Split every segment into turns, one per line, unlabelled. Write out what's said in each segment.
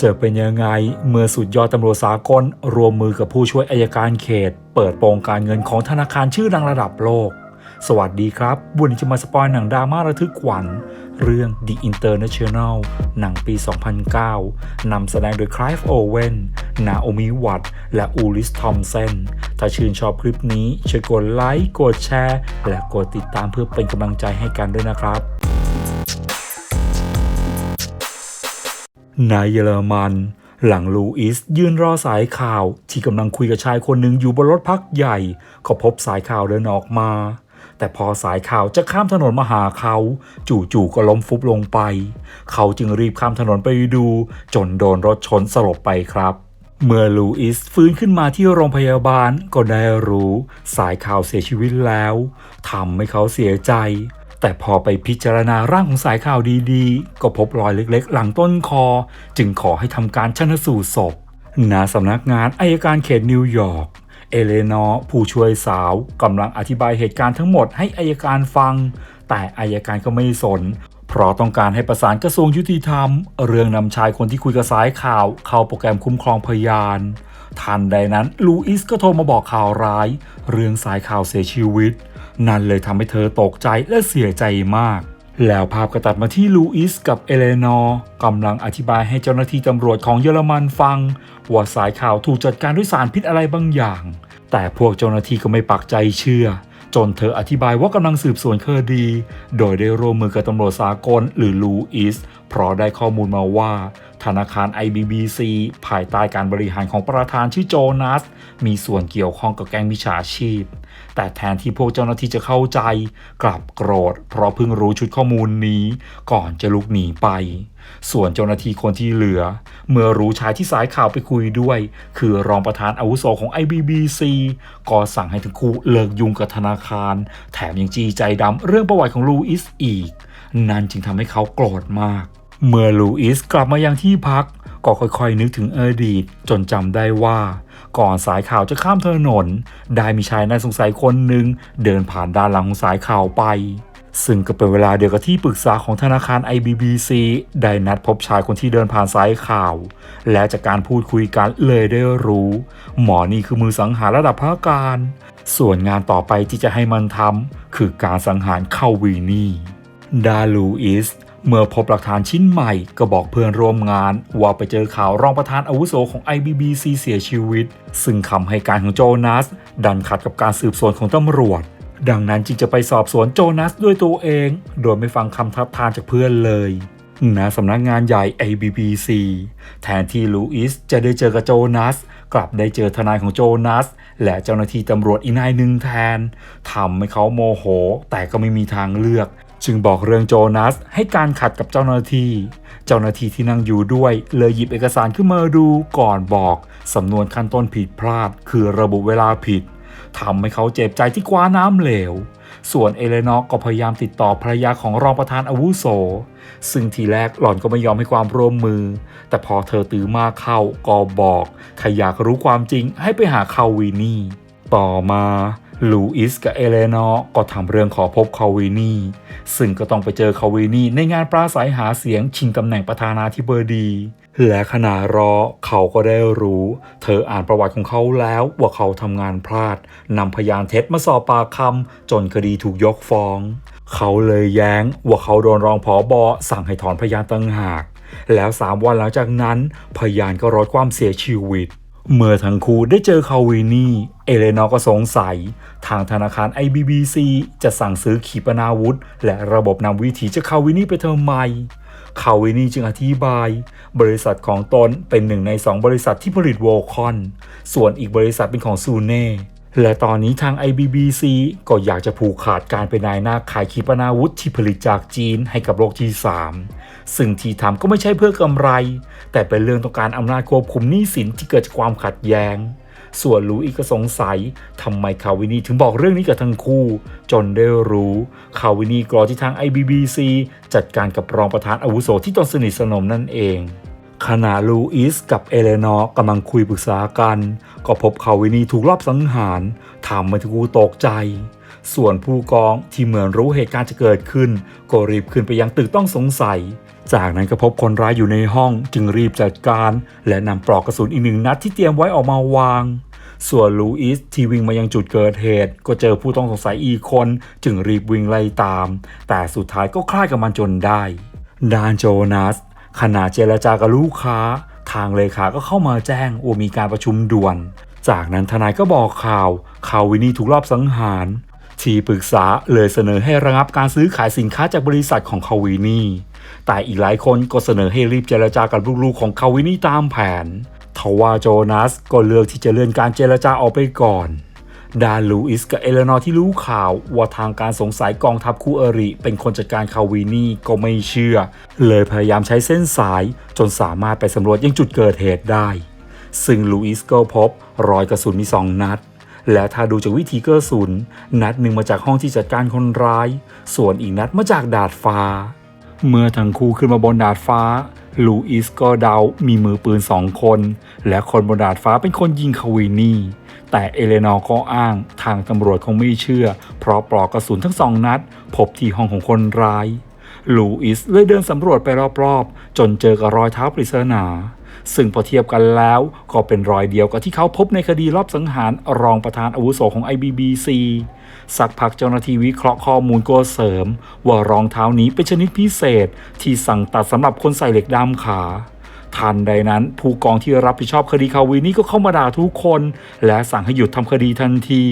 จะเป็นยังไงเมื่อสุดยอดตำรวจสากลรวมมือกับผู้ช่วยอายการเขต เปิดโปงการเงินของธนาคารชื่อดังระดับโลก สวัสดีครับ บุญจะมาสปอยหนังดราม่าระทึกขวัญ เรื่อง The International หนังปี 2009 นำแสดงโดยคล v ฟโอเวนนาโอมิวัตและอูลิสทอมเซนถ้าชื่นชอบคลิปนี้ช่วยกดไลค์กดแชร์ และกดติดตามเพื่อเป็นกำลังใจให้กันด้วยนะครับ ในเยอรมัน หลังลูอิสยืนรอสายข่าว ที่กำลังคุยกับชายคนหนึ่งอยู่บนรถพักใหญ่ ก็พบสายข่าวเดินออกมา แต่พอสายข่าวจะข้ามถนนมาหาเขา จู่ๆก็ล้มฟุบลงไป เขาจึงรีบข้ามถนนไปดู จนโดนรถชนสลบไปครับเมื่อลูอิสฟื้นขึ้นมาที่โรงพยาบาลก็ได้รู้ สายข่าวเสียชีวิตแล้วทำให้เขาเสียใจ แต่พอไปพิจารณาร่างของสายข่าวดีๆ ก็พบรอยเล็กๆ หลังต้นคอ จึงขอให้ทำการชันสูตรศพณสำนักงานอายการเขตนิวยอร์กเอเลนอร์ผู้ช่วยสาวกำลังอธิบายเหตุการณ์ทั้งหมดให้อายการฟัง แต่อายการก็ไม่สน เพราะต้องการให้ประสานกระทรวงยุติธรรม เรื่องนำชายคนที่คุยกับสายข่าว เข้าโปรแกรมคุ้มครองพยาน ทันใดนั้นลูอิสก็โทรมาบอกข่าวร้าย เรื่องสายข่าวเสียชีวิต นั่นเลยทำให้เธอตกใจและเสียใจมาก แล้วภาพก็ตัดมาที่ลูอิสกับเอเลนอร์กำลังอธิบายให้เจ้าหน้าที่ตำรวจของเยอรมันฟัง ว่าสายข่าวถูกจัดการด้วยสารพิษอะไรบางอย่าง แต่พวกเจ้าหน้าที่ก็ไม่ปักใจเชื่อจนเธออธิบายว่ากำลังสืบสวนคดี โดยได้ร่วมมือกับตำรวจสากลหรือลูอิส เพราะได้ข้อมูลมาว่า ธนาคาร IBBC ภายใต้การบริหารของประธานชื่อโจนัส มีส่วนเกี่ยวข้องกับแก๊งมิจฉาชีพ แต่แทนที่พวกเจ้าหน้าที่จะเข้าใจ กลับโกรธ เพราะเพิ่งรู้ชุดข้อมูลนี้ ก่อนจะลุกหนีไป ส่วนเจ้าหน้าที่คนที่เหลือ เมื่อรู้ชายที่สายข่าวไปคุยด้วย คือรองประธานอาวุโสของ IBBC ก็สั่งให้ทั้งคู่เลิกยุ่งกับธนาคาร แถมยังจีใจดำเรื่องประวัติของลูอิสอีก นั่นจึงทำให้เขาโกรธมาก เมื่อลูอิสกลับมายังที่พัก ก็ค่อยๆนึกถึงอดีตจนจำได้ว่า ก่อนสายข่าวจะข้ามถนน ได้มีชายน่าสงสัยคนหนึ่งเดินผ่านด้านหลังของสายข่าวไป ซึ่งก็เป็นเวลาเดียวกับที่ปรึกษาของธนาคาร IBBC ได้นัดพบชายคนที่เดินผ่านสายข่าว และจากการพูดคุยกันเลยได้รู้ หมอนี่คือมือสังหารระดับพระการ ส่วนงานต่อไปที่จะให้มันทำคือการสังหารเข้าวีนี่ดาลูอิส เมื่อพบหลักฐานชิ้นใหม่ก็บอกเพื่อนร่วมงาน ว่าไปเจอข่าวรองประธานอาวุโสของ IBBC เสียชีวิต ซึ่งคำให้การของโจนัสดันขัดกับการสืบสวนของตำรวจ ดังนั้นจึงจะไปสอบสวนโจนัสด้วยตัวเอง โดยไม่ฟังคำทัดทานจากเพื่อนเลยณสำนักงานใหญ่ IBBC แทนที่ลูอิสจะได้เจอกับโจนัสกลับได้เจอทนายของโจนัสและเจ้าหน้าที่ตำรวจอีกนายหนึ่งแทนทำให้เขาโมโห แต่ก็ไม่มีทางเลือก จึงบอกเรื่องโจนัสให้การขัดกับเจ้าหน้าที่ เจ้าหน้าที่ที่นั่งอยู่ด้วย เลยหยิบเอกสารขึ้นมาดูก่อนบอก สำนวนขั้นต้นผิดพลาด คือระบุเวลาผิดทำให้เขาเจ็บใจที่กว้าน้ำเหลว ส่วนเอเลนอร์ก็พยายามติดต่อภรรยาของรองประธานอาวุโส ซึ่งทีแรกหล่อนก็ไม่ยอมให้ความร่วมมือ แต่พอเธอตื้อมากเข้าก็บอกถ้าอยากรู้ความจริงให้ไปหาคาวีนี่ ต่อมา ลูอิสกับเอเลนอร์ก็ทำเรื่องขอพบคาวีนี่ซึ่งก็ต้องไปเจอคาวีนี่ในงานปราศัยหาเสียงชิงตำแหน่งประธานาธิบดี และขณะรอเขาก็ได้รู้ เธออ่านประวัติของเขาแล้วว่าเขาทำงานพลาดนำพยานเท็จมาสอบปากคำจนคดีถูกยกฟ้อง เขาเลยแย้งว่าเขาโดนรองผอบอสั่งให้ถอนพยานตั้งหาก แล้วสามวันหลังจากนั้น พยานก็รอดความเสียชีวิต เมื่อทั้งคู่ได้เจอคาวีนี่เอเลนอก็สงสัย ทางธนาคาร IBBC จะสั่งซื้อขีปนาวุธ และระบบนำวิถีจากคาวีนี่ไปทำไม คาวินีจึงอธิบาย บริษัทของตนเป็นหนึ่งในสองบริษัทที่ผลิตโวคอน ส่วนอีกบริษัทเป็นของซูเน่ และตอนนี้ทาง IBBC ก็อยากจะผูกขาดการเป็นนายหน้าขายขีปนาวุธที่ผลิตจากจีนให้กับโลกที่ 3 ซึ่งที่ทำก็ไม่ใช่เพื่อกำไร แต่เป็นเรื่องต้องการอำนาจควบคุมหนี้สินที่เกิดจากความขัดแย้ง ส่วนลูอีกก็สงสัยทำไมคาวินีถึงบอกเรื่องนี้กับทั้งคู่ จนได้รู้คาวินีกรอที่ทาง IBBC จัดการกับรองประธานอาวุโสที่ตนสนิทสนมนั่นเองขณะลูอิสกับเอเลนอร์กำลังคุยปรึกษากัน ก็พบคาวินีถูกลอบสังหารทำให้ทั้งคู่ตกใจ ส่วนผู้กองที่เหมือนรู้เหตุการณ์จะเกิดขึ้น ก็รีบขึ้นไปยังตึกต้องสงสัย จากนั้นก็พบคนร้ายอยู่ในห้องจึงรีบจัดการ และนำปลอกกระสุนอีกหนึ่งนัดที่เตรียมไว้ออกมาวาง ส่วนลูอิสที่วิ่งมายังจุดเกิดเหตุ ก็เจอผู้ต้องสงสัยอีกคน จึงรีบวิ่งไล่ตาม แต่สุดท้ายก็คลายกับมันจนได้ ดานโจนัสขณะเจรจากับลูกค้า ทางเลขาก็เข้ามาแจ้งว่ามีการประชุมด่วน จากนั้นทนายก็บอกข่าวข่าววินนี่ถูกลอบสังหารที่ปรึกษาเลยเสนอให้ระงับการซื้อขายสินค้าจากบริษัทของคาวินี่ แต่อีกหลายคนก็เสนอให้รีบเจรจากับลูกๆของคาวินี่ตามแผนทว่าโจนัสก็เลือกที่จะเลื่อนการเจรจาออกไปก่อนดานลูอิสกับเอเลนอร์ที่รู้ข่าวว่าทางการสงสัยกองทัพคู่อริ เป็นคนจัดการคาวินี่ก็ไม่เชื่อ เลยพยายามใช้เส้นสายจนสามารถไปสำรวจยังจุดเกิดเหตุได้ ซึ่งลูอิสก็พบรอยกระสุนมีสองนัด และถ้าดูจากวิธีกระสุน นัดหนึ่งมาจากห้องที่จัดการคนร้าย ส่วนอีกนัดมาจากดาดฟ้า เมื่อทั้งคู่ขึ้นมาบนดาดฟ้าลูอิสก็เดามีมือปืนสองคน และคนบนดาดฟ้าเป็นคนยิงคาวินี่ แต่เอเลนอร์ก็อ้างทางตำรวจคงไม่เชื่อ เพราะปลอกกระสุนทั้งสองนัด พบที่ห้องของคนร้ายลูอิสเลยเดินสำรวจไปรอบๆ จนเจอกับรอยเท้าปริศนา ซึ่งพอเทียบกันแล้วก็เป็นรอยเดียวกับที่เขาพบในคดีรอบสังหารรองประธานอาวุโสของ IBBC สักพักเจ้าหน้าที่วิเคราะห์ข้อมูลก็เสริม ว่ารองเท้านี้เป็นชนิดพิเศษ ที่สั่งตัดสำหรับคนใส่เหล็กดามขาทันใดนั้น ผู้กองที่รับผิดชอบคดีคาวินี่ก็เข้ามาด่าทุกคน และสั่งให้หยุดทำคดีทันที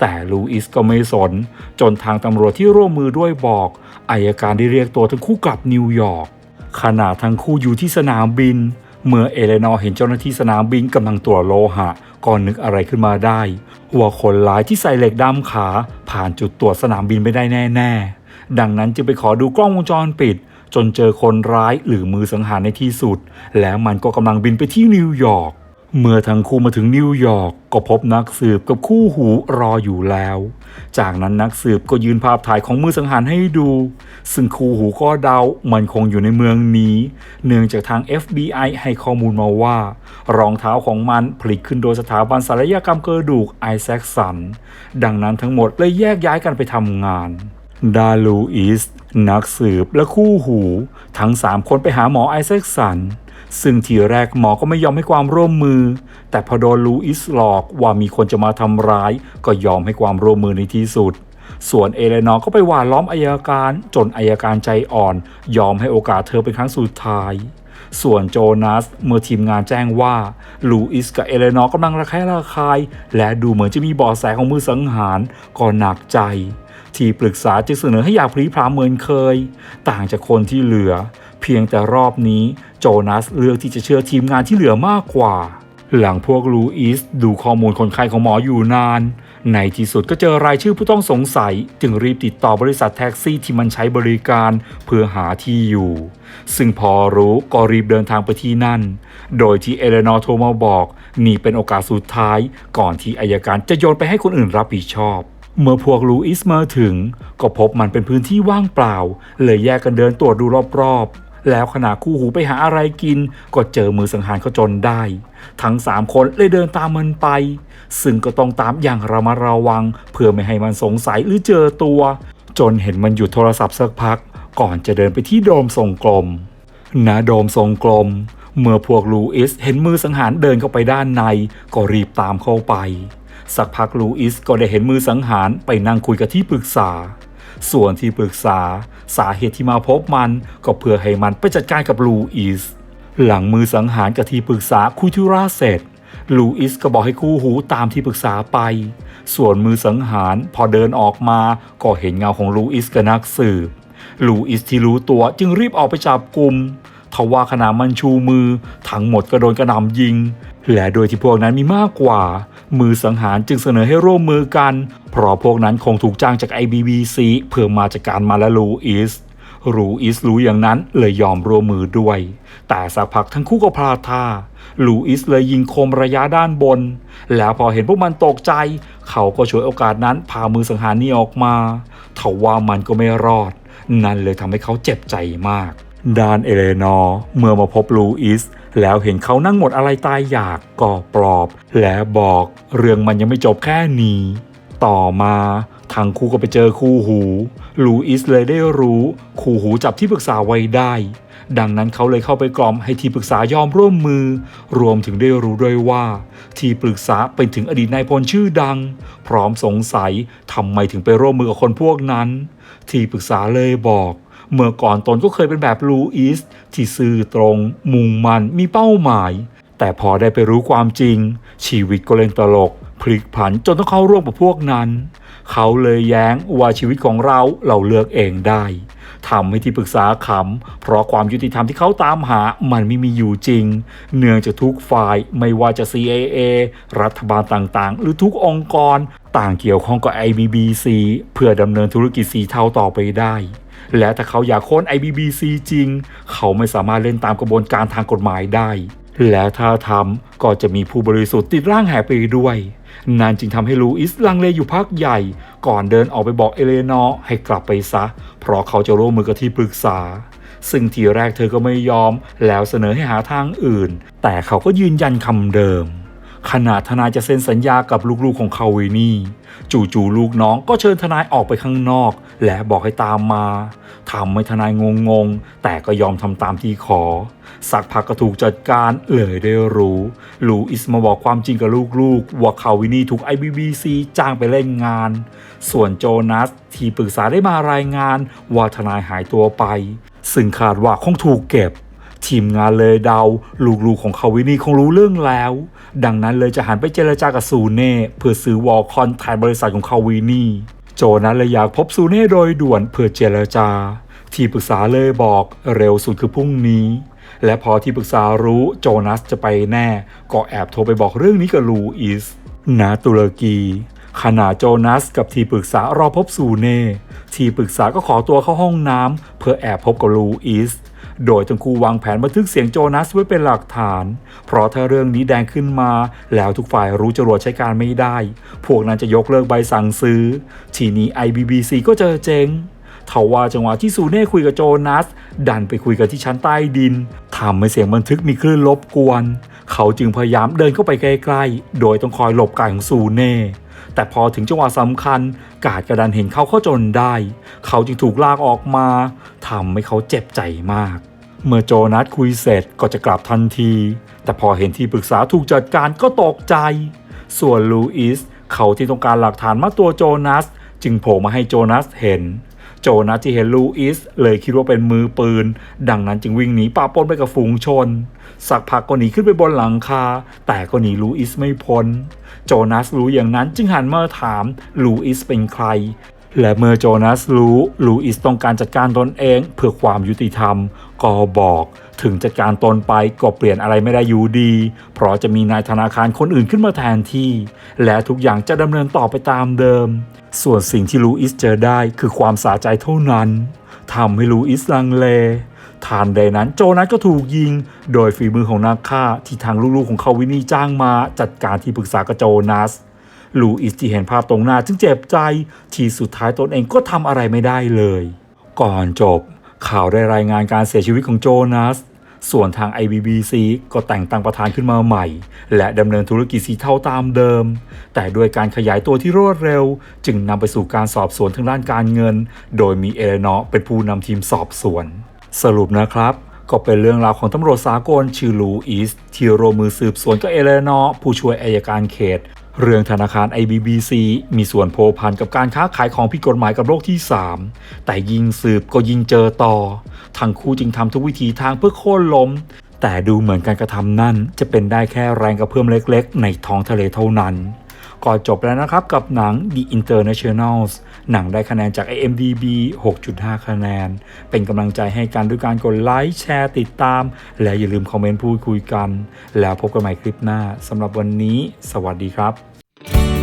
แต่ลูอิสก็ไม่สน จนทางตำรวจที่ร่วมมือด้วยบอกอายการได้เรียกตัวทั้งคู่กลับนิวยอร์กขณะทั้งคู่อยู่ที่สนามบิน เมื่อเอเลนอร์เห็นเจ้าหน้าที่สนามบินกำลังตรวจโลหะก็นึกอะไรขึ้นมาได้ ว่าคนร้ายที่ใส่เหล็กด้ามขา ผ่านจุดตรวจสนามบินไม่ได้แน่ๆ ดังนั้นจึงไปขอดูกล้องวงจรปิด จนเจอคนร้ายหรือมือสังหารในที่สุด แล้วมันก็กำลังบินไปที่นิวยอร์ก เมื่อทั้งคู่มาถึงนิวยอร์กก็พบนักสืบกับคู่หูรออยู่แล้ว จากนั้นนักสืบก็ยืนภาพถ่ายของมือสังหารให้ดู ซึ่งคู่หูก็เดามันคงอยู่ในเมืองนี้ เนื่องจากทาง FBI ให้ข้อมูลมาว่า รองเท้าของมันผลิตขึ้นโดยสถาบันศัลยกรรมกระดูกไอแซคสัน ดังนั้นทั้งหมดเลยแยกย้ายกันไปทำงาน ดาลูอิสนักสืบและคู่หู ทั้งสามคนไปหาหมอไอแซคสัน ซึ่งทีแรกหมอก็ไม่ยอมให้ความร่วมมือ แต่พอโดนลูอิสหลอกว่ามีคนจะมาทำร้าย ก็ยอมให้ความร่วมมือในที่สุด ส่วนเอเลนอร์ก็ไปหว่านล้อมอายการ จนอายการใจอ่อน ยอมให้โอกาสเธอเป็นครั้งสุดท้าย ส่วนโจนัสเมื่อทีมงานแจ้งว่าลูอิสกับเอเลนอร์กำลังระแคะระคาย และดูเหมือนจะมีเบาะแสของมือสังหารก็หนักใจที่ปรึกษาจึงเสนอให้อยากพลีพรามเหมือนเคย ต่างจากคนที่เหลือ เพียงแต่รอบนี้โจนัสเลือกที่จะเชื่อทีมงานที่เหลือมากกว่า หลังพวกลูอิสดูข้อมูลคนไข้ของหมออยู่นาน ในที่สุดก็เจอรายชื่อผู้ต้องสงสัย จึงรีบติดต่อบริษัทแท็กซี่ที่มันใช้บริการเพื่อหาที่อยู่ ซึ่งพอรู้ก็รีบเดินทางไปที่นั่น โดยที่เอเลนอร์โทรมาบอกนี่เป็นโอกาสสุดท้าย ก่อนที่อายการจะโยนไปให้คนอื่นรับผิดชอบเมื่อพวกลูอิสมาถึง ก็พบมันเป็นพื้นที่ว่างเปล่า เลยแยกกันเดินตรวจดูรอบๆ แล้วขณะคู่หูไปหาอะไรกิน ก็เจอมือสังหารเขาจนได้ ทั้งสามคนเลยเดินตามมันไป ซึ่งก็ต้องตามอย่างระมัดระวัง เพื่อไม่ให้มันสงสัยหรือเจอตัว จนเห็นมันหยุดโทรศัพท์สักพัก ก่อนจะเดินไปที่โดมทรงกลมณโดมทรงกลมเมื่อพวกลูอิสเห็นมือสังหารเดินเข้าไปด้านใน ก็รีบตามเข้าไป สักพักลูอิสก็ได้เห็นมือสังหารไปนั่งคุยกับที่ปรึกษา ส่วนที่ปรึกษา สาเหตุที่มาพบมันก็เพื่อให้มันไปจัดการกับลูอิส หลังมือสังหารกับที่ปรึกษาคุยธุระเสร็จ ลูอิสก็บอกให้คู่หูตามที่ปรึกษาไป ส่วนมือสังหารพอเดินออกมาก็เห็นเงาของลูอิสกับนักสืบ ลูอิสที่รู้ตัวจึงรีบออกไปจับกลุ่มทว่าขณะมันชูมือ ทั้งหมดก็โดนกระหน่ำยิง และโดยที่พวกนั้นมีมากกว่า มือสังหารจึงเสนอให้ร่วมมือกัน เพราะพวกนั้นคงถูกจ้างจาก IBBC เพื่อมาจัดการมาและลูอิสรูอิสรู้อย่างนั้นเลยยอมร่วมมือด้วย แต่สักพักทั้งคู่ก็พลาดท่าลูอิสเลยยิงคมระยะด้านบน แล้วพอเห็นพวกมันตกใจ เขาก็ช่วยโอกาสนั้นพามือสังหารนี้ออกมาทว่ามันก็ไม่รอด นั่นเลยทำให้เขาเจ็บใจมาก ด้านเอเลนอร์เมื่อมาพบลูอิส แล้วเห็นเขานั่งหมดอะไรตายอยากก็ปลอบ และบอกเรื่องมันยังไม่จบแค่นี้ ต่อมาททั้งคู่ก็ไปเจอคู่หูลูอิสเลยได้รู้ คู่หูจับที่ปรึกษาไว้ได้ ดังนั้นเขาเลยเข้าไปกล่อมให้ที่ปรึกษายอมร่วมมือ รวมถึงได้รู้ด้วยว่า ที่ปรึกษาเป็นถึงอดีตนายพลชื่อดัง พร้อมสงสัยทำไมถึงไปร่วมมือกับคนพวกนั้น ที่ปรึกษาเลยบอกเมื่อก่อนตนก็เคยเป็นแบบลูอิสที่ซื่อตรง มุ่งมันมีเป้าหมาย แต่พอได้ไปรู้ความจริง ชีวิตก็เล่นตลก พลิกผันจนต้องเข้าร่วมกับพวกนั้น เขาเลยแย้งว่าชีวิตของเราเราเลือกเองได้ทำให้ที่ปรึกษาขำเพราะความยุติธรรมที่เขาตามหามันไม่มีอยู่จริง เนื่องจากทุกฝ่ายไม่ว่าจะ CAA รัฐบาลต่างๆ หรือทุกองค์กรต่างเกี่ยวข้องกับ IBBC เพื่อดำเนินธุรกิจสีเทาต่อไปได้ และถ้าเขาอยากโค้น IBBC จริง เขาไม่สามารถเล่นตามกระบวนการทางกฎหมายได้ และถ้าทำก็จะมีผู้บริสุทธิ์ติดร่างแหไปด้วย นานจึงทำให้ลูอิสลังเลอยู่พักใหญ่ ก่อนเดินออกไปบอกเอเลนอร์ให้กลับไปซะ เพราะเขาจะร่วมมือกับที่ปรึกษา ซึ่งทีแรกเธอก็ไม่ยอม แล้วเสนอให้หาทางอื่น แต่เขาก็ยืนยันคำเดิมขณะทนายจะเซ็นสัญญากับลูกๆของเขาวินี่ จู่ๆลูกน้องก็เชิญทนายออกไปข้างนอก และบอกให้ตามมาทำให้ทนายงงๆ แต่ก็ยอมทำตามที่ขอ สักพักก็ถูกจัดการเลยได้รู้ลูอิสมาบอกความจริงกับลูกๆ ว่าเขาวินี่ถูก IBBC จ้างไปเล่นงาน ส่วนโจนัสที่ปรึกษาได้มารายงานว่าทนายหายตัวไป ซึ่งคาดว่าคงถูกเก็บทีมงานเลยเดา ลูกๆของเขาวินี่คงรู้เรื่องแล้ว ดังนั้นเลยจะหันไปเจรจากับซูเน่เพื่อซื้อวอลคอนแทนบริษัทของเขาวินี่ โจนัสเลยอยากพบซูเน่โดยด่วนเพื่อเจรจา ที่ปรึกษาเลยบอกเร็วสุดคือพรุ่งนี้ และพอที่ปรึกษารู้โจนัสจะไปแน่ ก็แอบโทรไปบอกเรื่องนี้กับลูอิสณตุรกีขณะโจนัสกับที่ปรึกษารอพบซูเน่ ที่ปรึกษาก็ขอตัวเข้าห้องน้ำเพื่อแอบพบกับลูอิส โดยทั้งคู่วางแผนบันทึกเสียงโจนัสไว้เป็นหลักฐาน เพราะถ้าเรื่องนี้แดงขึ้นมา แล้วทุกฝ่ายรู้จรวดใช้การไม่ได้ พวกนั้นจะยกเลิกใบสั่งซื้อ ทีนี้ IBBC ก็จอเจ๊งทว่าจังหวะที่ซูเน่คุยกับโจนัส ดันไปคุยกันที่ชั้นใต้ดินทำให้เสียงบันทึกมีคลื่นรบกวน เขาจึงพยายามเดินเข้าไปใกล้ๆ โดยต้องคอยหลบกายของซูเน่แต่พอถึงจังหวะสำคัญ กาดกระดันเห็นเขาเข้าจนได้ เขาจึงถูกลากออกมา ทำให้เขาเจ็บใจมาก เมื่อโจนัสคุยเสร็จก็จะกลับทันที แต่พอเห็นที่ปรึกษาถูกจัดการก็ตกใจ ส่วนลูอิสเขาที่ต้องการหลักฐานมาตัวโจนัส จึงโผล่มาให้โจนัสเห็น โจนัสที่เห็นลูอิสเลยคิดว่าเป็นมือปืน ดังนั้นจึงวิ่งหนีป่าปนไปกับฝูงชน สักพักก็หนีขึ้นไปบนหลังคา แต่ก็หนีลูอิสไม่พ้น โจนัสรู้อย่างนั้นจึงหันมาถามลูอิสเป็นใคร และเมื่อโจนัสรู้ลูอิสต้องการจัดการตนเองเพื่อความยุติธรรม ก็บอกถึงจัดการตนไปก็เปลี่ยนอะไรไม่ได้อยู่ดี เพราะจะมีนายธนาคารคนอื่นขึ้นมาแทนที่ และทุกอย่างจะดำเนินต่อไปตามเดิม ส่วนสิ่งที่ลูอิสเจอได้คือความสาใจเท่านั้นทำให้ลูอิสลังเลทานใดนั้นโจนัสก็ถูกยิง โดยฝีมือของนักฆ่าที่ทางลูกๆของเขาวินี่จ้างมาจัดการที่ปรึกษากับโจนัส ลูอิสที่เห็นภาพตรงหน้าจึงเจ็บใจที่สุดท้ายตนเองก็ทำอะไรไม่ได้เลย ก่อนจบ ข่าวได้รายงานการเสียชีวิตของโจนัสส่วนทาง IBBC ก็แต่งตั้งประธานขึ้นมาใหม่ และดำเนินธุรกิจสีเทาตามเดิม แต่ด้วยการขยายตัวที่รวดเร็ว จึงนำไปสู่การสอบสวนทางด้านการเงิน โดยมีเอเลนอร์เป็นผู้นำทีมสอบสวน สรุปนะครับก็เป็นเรื่องราวของตำรวจสากลชื่อลูอิสที่ร่วมมือสืบสวนกับเอเลนอร์ผู้ช่วยอายการเขต เรื่องธนาคาร IBBC มีส่วนโพพันกับการค้าขายของผิดกฎหมายกับโลกที่ 3 แต่ยิงสืบก็ยิงเจอต่อ ทั้งคู่จึงทำทุกวิธีทางเพื่อโค่นล้ม แต่ดูเหมือนการกระทำนั่นจะเป็นได้แค่แรงกระเพื่อมเล็กๆ ในท้องทะเลเท่านั้น ก็จบแล้วนะครับกับหนัง The Internationals หนังได้คะแนนจาก IMDb 6.5 คะแนน เป็นกำลังใจให้กันด้วยการกดไลค์แชร์ติดตาม และอย่าลืมคอมเมนต์พูดคุยกัน แล้วพบกันใหม่คลิปหน้าสำหรับวันนี้ สวัสดีครับ